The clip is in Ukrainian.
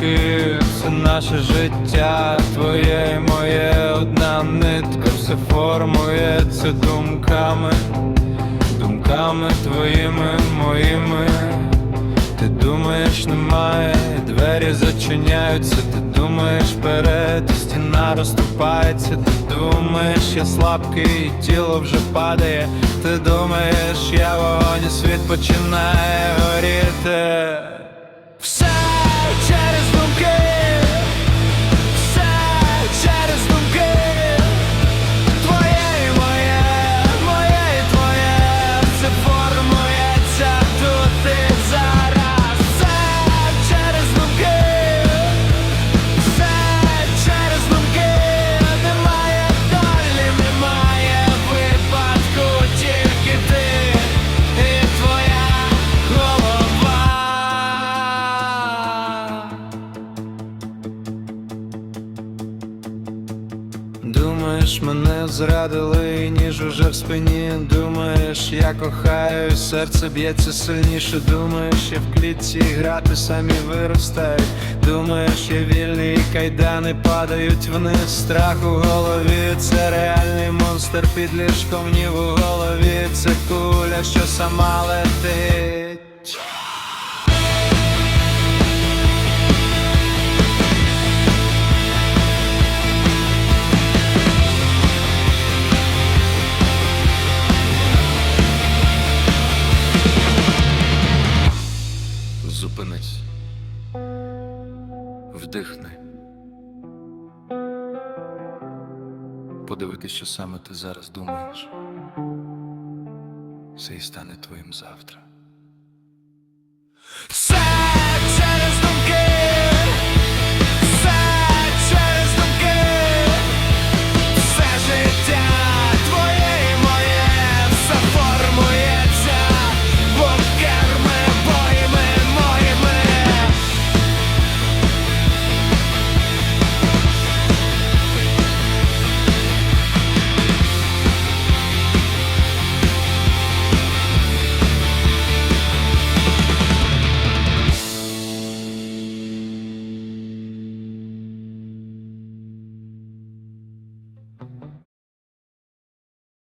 думки, все наше життя, твоє і моє, одна нитка, все формується думками, думками твоїми, моїми. Ти думаєш, немає, двері зачиняються, ти думаєш вперед, стіна розступається, ти думаєш, я слабкий, тіло вже падає, ти думаєш, я вогонь, світ починає горіти. Думаєш, мене зрадили, ніж уже в спині. Думаєш, я кохаю, серце б'ється сильніше. Думаєш, я в клітці грати самі виростають. Думаєш, я вільний, кайдани падають вниз. Страх у голові, це реальний монстр під ліжком ні в голові Це куля, що сама летить Вдихни. Подивитись, що саме ти зараз думаєш. Це і стане твоїм завтра.